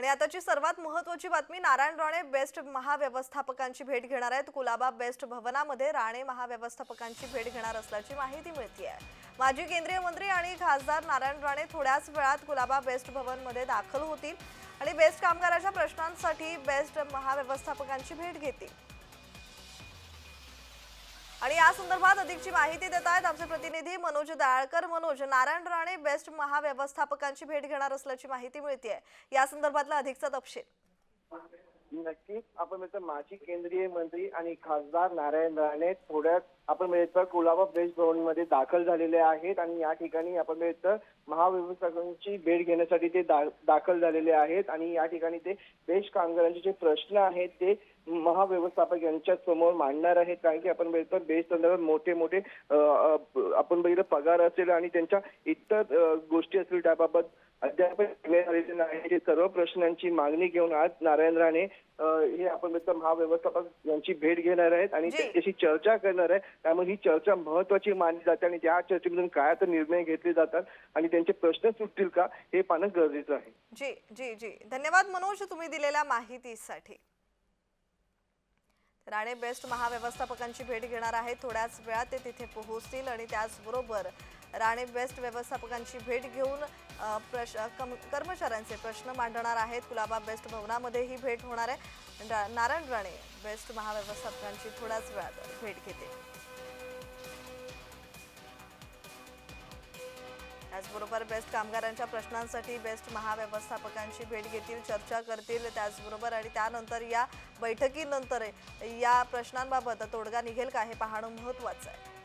आणि आताची सर्वात महत्वाची बातमी नारायण राणे बेस्ट महाव्यवस्थापकांची भेट घेणार आहेत. कुलाबा बेस्ट भवनामध्ये राणे महाव्यवस्थापकांची भेट घेणार असल्याची माहिती मिळते आहे माजी केंद्रीय मंत्री आणि खासदार नारायण राणे थोड्याच वेळात कुलाबा बेस्ट भवनमध्ये दाखल होतील आणि बेस्ट कामगाराच्या प्रश्नांसाठी बेस्ट महाव्यवस्थापकांची भेट घेतील. आणि या संदर्भात अधिकची माहिती देत आहेत आमचे प्रतिनिधी मनोज दाळकर. मनोज नारायण राणे बेस्ट महाव्यवस्थापकांची भेट घेणार असल्याची माहिती मिळते या संदर्भातला अधिकचा तपशील. नक्कीच आपण मिळतो माजी केंद्रीय मंत्री आणि खासदार नारायण राणे थोड्यात आपण म्हणजे मिळतं कुलाबा बेस्ट भवनमध्ये दाखल झालेले आहेत आणि या ठिकाणी आपण म्हणजे मिळतं महाव्यवस्थापकांची भेट घेण्यासाठी ते दा- दाखल झालेले आहेत आणि या ठिकाणी ते बेस्ट कामगारांचे जे प्रश्न आहेत ते महाव्यवस्थापक यांच्या समोर मांडणार आहेत. कारण की आपण म्हणजे बघितलं बेस्ट संदर्भात मोठे मोठे आपण बघितलं पगार असेल आणि त्यांच्या इतर गोष्टी असतील त्याबाबत अद्याप नाही सर्व प्रश्नांची मागणी घेऊन आज नारायण राणे हे आपण बघितलं महाव्यवस्थापक यांची भेट घेणार आहेत आणि. त्यांच्याशी चर्चा करणार आहे त्यामुळे ही चर्चा महत्वाची मानली जाते आणि त्या चर्चेमधून काय तर निर्णय घेतले जातात आणि त्यांचे प्रश्न सुटतील का हे पाहणं गरजेचं आहे. जी जी जी. धन्यवाद मनोज तुम्ही दिलेल्या माहितीसाठी. राणे बेस्ट महाव्यवस्थापकांची भेट घेणार आहेत. थोड्याच वेळात ते तिथे पोहोचतील आणि त्याचबरोबर राणे बेस्ट व्यवस्थापकांची भेट घेऊन प्रश कम- कर्मचाऱ्यांचे प्रश्न मांडणार आहेत. कुलाबा बेस्ट भवनामध्ये ही भेट होणार आहे. रा- नारायण राणे बेस्ट महाव्यवस्थापकांची थोड्याच वेळात भेट घेते त्याचबरोबर बेस्ट कामगारांच्या प्रश्नांसाठी बेस्ट महाव्यवस्थापकांची भेट घेतील चर्चा करतील त्याचबरोबर आणि त्यानंतर या बैठकीनंतर या प्रश्नांबाबत तोडगा निघेल का हे पाहणं महत्वाचं आहे.